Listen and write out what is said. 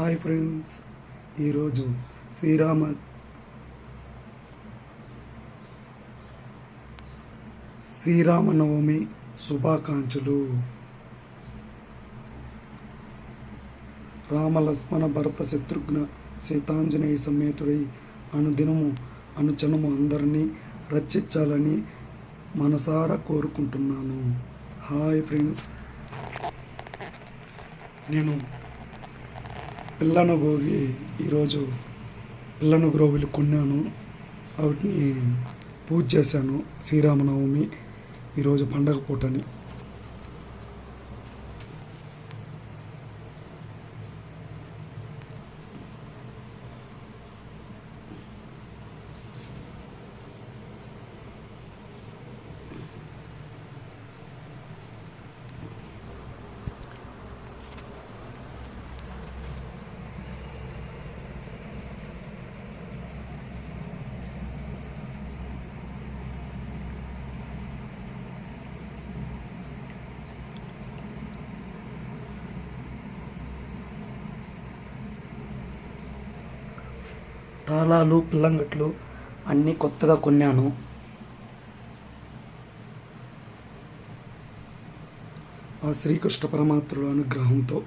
Hi friends. ఈరోజు శ్రీరామ శ్రీరామనవమి శుభాకాంక్షలు. రామలక్ష్మణ భరత శత్రుఘ్న సీతాంజనేయ సమేతుడై అనుదినము అనుచనము అందరినీ రక్షించాలని మనసారా కోరుకుంటున్నాను. Hi friends. నేను పిల్లను గోగి ఈరోజు పిల్లను గ్రోవులు కొన్నాను. వాటిని పూజ చేశాను. శ్రీరామనవమి ఈరోజు పండగ పూటని. తాళాలు పిల్లంగట్లు అన్నీ కొత్తగా కొన్నాను. ఆ శ్రీకృష్ణ పరమాత్ముడు అనుగ్రహంతో